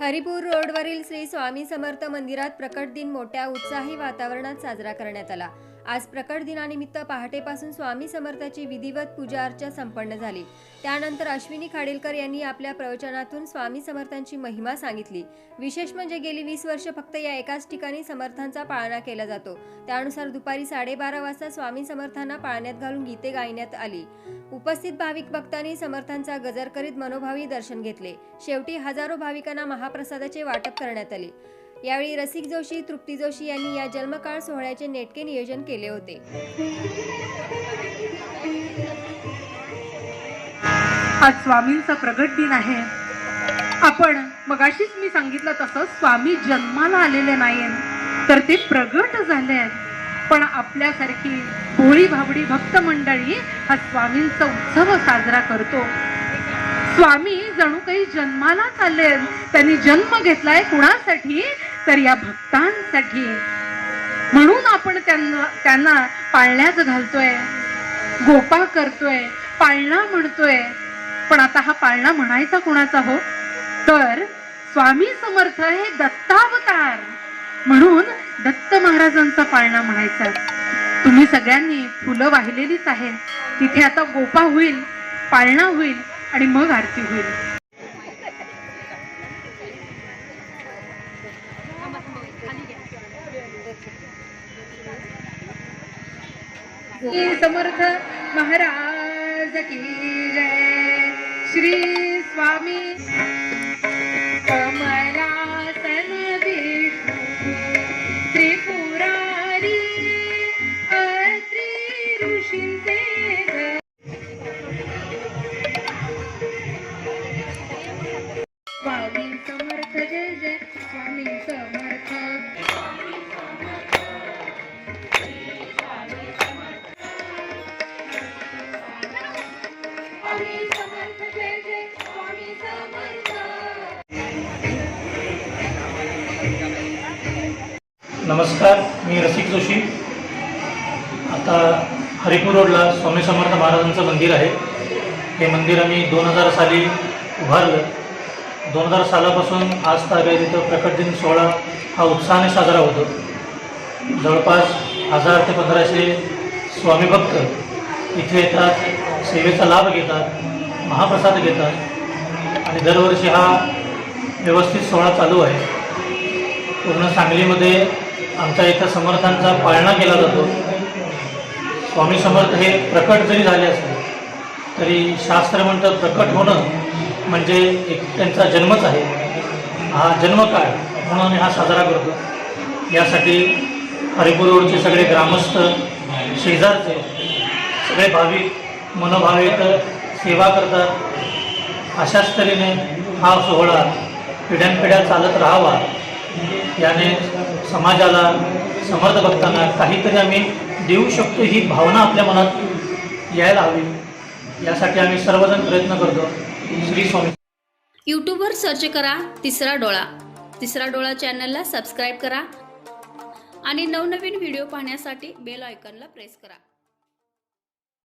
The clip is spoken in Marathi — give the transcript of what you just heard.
हरिपूर रोडवरील श्री स्वामी समर्थ मंदिरात प्रकट दिन मोठ्या उत्साही वातावरणात साजरा करण्यात आला. आज प्रकट दिनानिमित्त पहाटेपासून स्वामी समर्थाची विधिवत पूजा अर्चा संपन्न झाली. त्यानंतर अश्विनी खाडेलकर यांनी आपल्या प्रवचनातून स्वामी समर्थांची महिमा सांगितली. विशेष म्हणजे गेली वीस वर्ष फक्त या एकाच ठिकाणी समर्थांचा पाळणा केला जातो. त्यानुसार दुपारी साडेबारा वाजता स्वामी समर्थांना पाळण्यात घालून गीते गायण्यात आली. उपस्थित भाविक भक्तांनी समर्थांचा गजर करीत मनोभावी दर्शन घेतले. शेवटी हजारो भाविकांना महाप्रसादाचे वाटप करण्यात आले. यावेळी रसिक जोशी तृप्ती जोशी यांनी या जन्मकाळ सोहळ्याचे नेटके नियोजन केले होते. आज स्वामींचा प्रगट दिन आहे. आपण मगाशीच मी सांगितलं तसं स्वामी जन्माला आलेले नाही तर ते प्रगट झाले आहेत पण आपल्यासारखी भोळी भाबडी भक्त मंडळी हा स्वामींचा उत्सव साजरा करतो. स्वामी जणू काही जन्मालाच आले त्यांनी जन्म घेतलाय कुणासाठी? तर या भक्तांसाठी म्हणून आपण त्यांना त्यांना पाळण्यात घालतोय गोपा करतोय पाळणा म्हणतोय. पण आता हा पाळणा म्हणायचा कोणाचा हो? तर स्वामी समर्थ हे दत्तावतार म्हणून दत्त महाराजांचा पाळणा म्हणायचा. तुम्ही सगळ्यांनी फुलं वाहिलेलीच आहे तिथे आता गोपा होईल पाळणा होईल आणि मग आरती होईल. समर्थ महाराज की जय. श्री स्वामी कमलासन विष्णू त्रिपुरारी अत्री ऋषींचे स्वामी समर्थ जय जय. स्वामी समर्थ नमस्कार मी रसिक जोशी. आता हरिपूर रोडला स्वामी समर्थ महाराजांचं मंदिर आहे. हे मंदिर आम्ही दोन हजार साली उभारलं. दोन हजार सालापासून आज ताब्यात इथं प्रकट दिन सोहळा हा उत्साहाने साजरा होतो. जवळपास हजार ते पंधराशे स्वामी भक्त इथे येतात. सेवेचा लाभ घेतात महाप्रसाद घेतात. आणि दरवर्षी हा व्यवस्थित सोहळा चालू आहे. पूर्ण सांगलीमध्ये आमच्या इथं समर्थांचा पाळणा केला जातो. स्वामी समर्थ हे प्रकट जरी झाले असले तरी शास्त्र म्हणतं प्रकट होणं म्हणजे एक त्यांचा जन्मच आहे. हा जन्मकाळ म्हणून आम्ही हा साजरा करतो. यासाठी हरिपूर रोडचे सगळे ग्रामस्थ शेजारचे सगळे भाविक मनोभाविक सेवा करतात. अशाच तऱ्हेने हा सोहळा पिढ्यानपिढ्या चालत राहावा. याने समाजाला समर्थ भक्तांना काहीतरी आम्ही देऊ शकतो ही भावना आपल्या मनात यायला हवी. यासाठी आम्ही सर्वजण प्रयत्न करतो. श्री स्वामी यूट्यूबवर सर्च करा तिसरा डोळा. तिसरा डोळा चॅनलला सबस्क्राईब करा. आणि नवनवीन व्हिडिओ पाहण्यासाठी बेल आयकॉनला प्रेस करा.